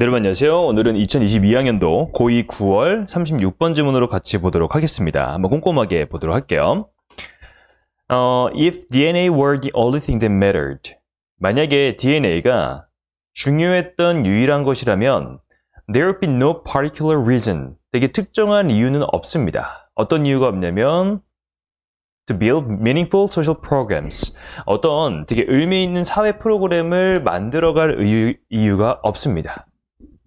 네, 여러분 안녕하세요. 오늘은 2022학년도 고2 9월 36번 지문으로 같이 보도록 하겠습니다. 한번 꼼꼼하게 보도록 할게요. 어, if DNA were the only thing that mattered. 만약에 DNA가 중요했던 유일한 것이라면 there would be no particular reason. 되게 특정한 이유는 없습니다. 어떤 이유가 없냐면 to build meaningful social programs. 어떤 되게 의미 있는 사회 프로그램을 만들어갈 이유, 이유가 없습니다.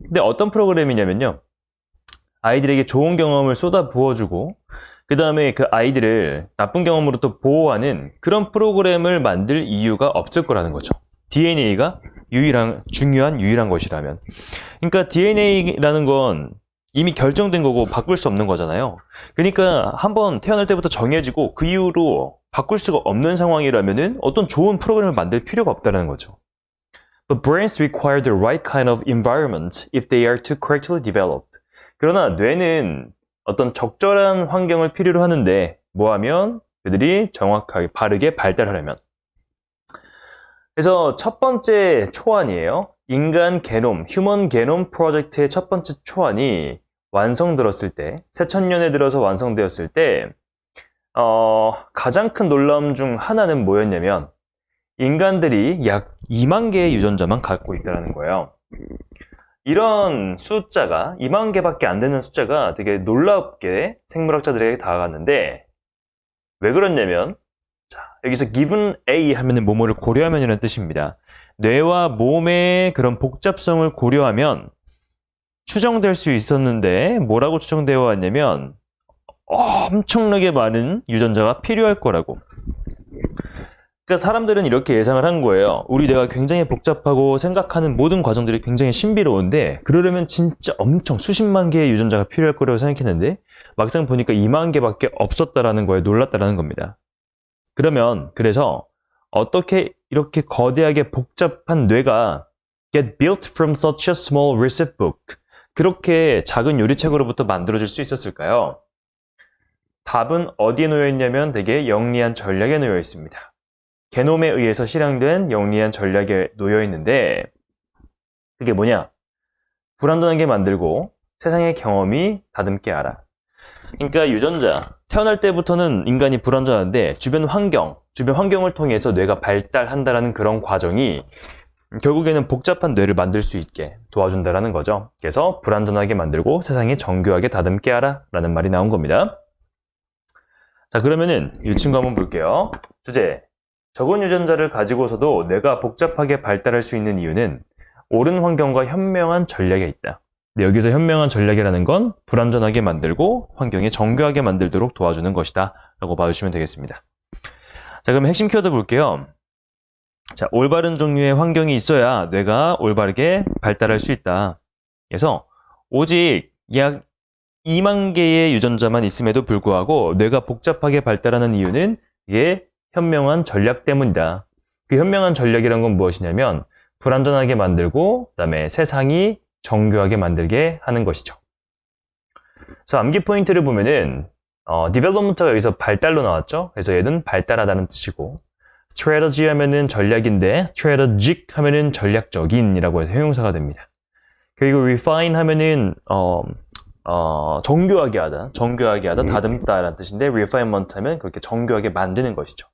근데 어떤 프로그램이냐면요. 아이들에게 좋은 경험을 쏟아 부어주고, 그 다음에 그 아이들을 나쁜 경험으로 또 보호하는 그런 프로그램을 만들 이유가 없을 거라는 거죠. DNA가 유일한, 중요한 유일한 것이라면. 그러니까 DNA라는 건 이미 결정된 거고 바꿀 수 없는 거잖아요. 그러니까 한번 태어날 때부터 정해지고 그 이후로 바꿀 수가 없는 상황이라면은 어떤 좋은 프로그램을 만들 필요가 없다는 거죠. But brains require the right kind of environment if they are to correctly develop. 그러나 뇌는 어떤 적절한 환경을 필요로 하는데 뭐 하면 그들이 정확하게 바르게 발달하려면. 그래서 첫 번째 초안이에요. 인간 게놈, 휴먼 게놈 프로젝트의 첫 번째 초안이 완성되었을 때, 새천년에 들어서 완성되었을 때, 어, 가장 큰 놀라움 중 하나는 뭐였냐면, 인간들이 약 2만 개의 유전자만 갖고 있다는 거예요. 이런 숫자가 2만 개밖에 안 되는 숫자가 되게 놀랍게 생물학자들에게 다가갔는데 왜 그렇냐면 자, 여기서 given A 하면은 뭐뭐를 고려하면이라는 뜻입니다. 뇌와 몸의 그런 복잡성을 고려하면 추정될 수 있었는데 뭐라고 추정되어 왔냐면 엄청나게 많은 유전자가 필요할 거라고. 그러니까 사람들은 이렇게 예상을 한 거예요. 우리 뇌가 굉장히 복잡하고 생각하는 모든 과정들이 굉장히 신비로운데 그러려면 진짜 엄청 수십만 개의 유전자가 필요할 거라고 생각했는데 막상 보니까 2만 개밖에 없었다라는 거에 놀랐다라는 겁니다. 그러면 그래서 어떻게 이렇게 거대하게 복잡한 뇌가 get built from such a small recipe book 그렇게 작은 요리책으로부터 만들어질 수 있었을까요? 답은 어디에 놓여 있냐면 되게 영리한 전략에 놓여 있습니다. 게놈에 의해서 실행된 영리한 전략에 놓여 있는데 그게 뭐냐? 불안전하게 만들고 세상의 경험이 다듬게 하라. 그러니까 유전자 태어날 때부터는 인간이 불안전한데 주변 환경, 주변 환경을 통해서 뇌가 발달한다라는 그런 과정이 결국에는 복잡한 뇌를 만들 수 있게 도와준다라는 거죠. 그래서 불안전하게 만들고 세상에 정교하게 다듬게 하라 라는 말이 나온 겁니다. 자 그러면은 이 친구 한번 볼게요. 주제 적은 유전자를 가지고서도 뇌가 복잡하게 발달할 수 있는 이유는 옳은 환경과 현명한 전략에 있다. 여기서 현명한 전략이라는 건 불안전하게 만들고 환경에 정교하게 만들도록 도와주는 것이다. 라고 봐주시면 되겠습니다. 자, 그럼 핵심 키워드 볼게요. 자, 올바른 종류의 환경이 있어야 뇌가 올바르게 발달할 수 있다. 그래서 오직 약 2만 개의 유전자만 있음에도 불구하고 뇌가 복잡하게 발달하는 이유는 이게 현명한 전략 때문이다. 그 현명한 전략이란 건 무엇이냐면 불안전하게 만들고 그다음에 세상이 정교하게 만들게 하는 것이죠. 그래서 암기 포인트를 보면은 어, development가 여기서 발달로 나왔죠. 그래서 얘는 발달하다는 뜻이고 strategy 하면은 전략인데 strategic 하면은 전략적인이라고 해서 형용사가 됩니다. 그리고 refine 하면은 어, 어, 정교하게 하다, 정교하게 하다, 다듬다라는 뜻인데 refinement 하면 그렇게 정교하게 만드는 것이죠.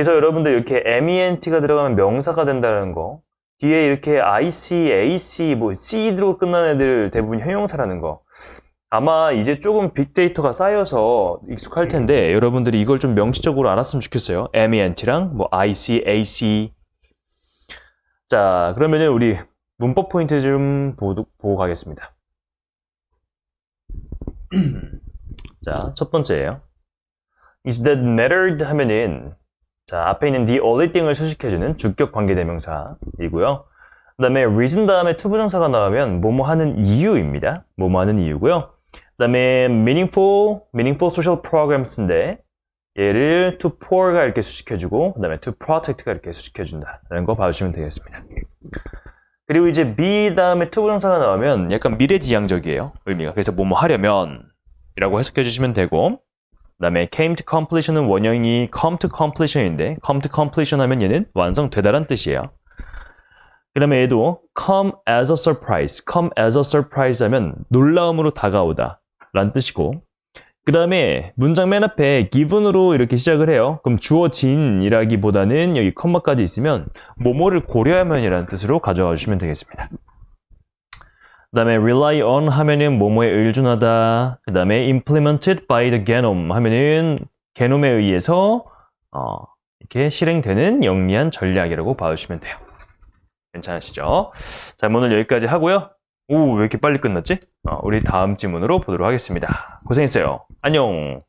그래서 여러분들 이렇게 MENT가 들어가면 명사가 된다는 거, 뒤에 이렇게 IC, AC, 뭐 C로 끝나는 애들 대부분 형용사라는 거. 아마 이제 조금 빅데이터가 쌓여서 익숙할 텐데 여러분들이 이걸 좀 명시적으로 알았으면 좋겠어요. MENT랑 뭐 IC, AC. 자, 그러면은 우리 문법 포인트 좀 보고, 보고 가겠습니다. 자, 첫 번째예요. Is that mattered 하면은 자, 앞에 있는 the only thing을 수식해주는 주격 관계대명사이고요. 그 다음에 reason 다음에 투부정사가 나오면 뭐뭐 하는 이유입니다. 뭐뭐 하는 이유고요. 그 다음에 meaningful, meaningful social programs인데 얘를 to pour가 이렇게 수식해주고 그 다음에 to protect가 이렇게 수식해준다라는 거 봐주시면 되겠습니다. 그리고 이제 be 다음에 투부정사가 나오면 약간 미래지향적이에요. 의미가. 그래서 뭐뭐 하려면 이라고 해석해 주시면 되고 그 다음에 came to completion은 원형이 come to completion인데 come to completion 하면 얘는 완성되다란 뜻이에요. 그 다음에 얘도 come as a surprise, come as a surprise 하면 놀라움으로 다가오다 라는 뜻이고 그 다음에 문장 맨 앞에 given으로 이렇게 시작을 해요. 그럼 주어진이라기보다는 여기 컴마까지 있으면 뭐뭐를 고려하면이라는 뜻으로 가져가 주시면 되겠습니다. 그 다음에 rely on 하면은 뭐뭐에 의존하다. 그 다음에 implemented by the genome 하면은 게놈에 의해서 어, 이렇게 실행되는 영리한 전략이라고 봐주시면 돼요. 괜찮으시죠? 자, 오늘 여기까지 하고요. 오, 왜 이렇게 빨리 끝났지? 어, 우리 다음 지문으로 보도록 하겠습니다. 고생했어요. 안녕!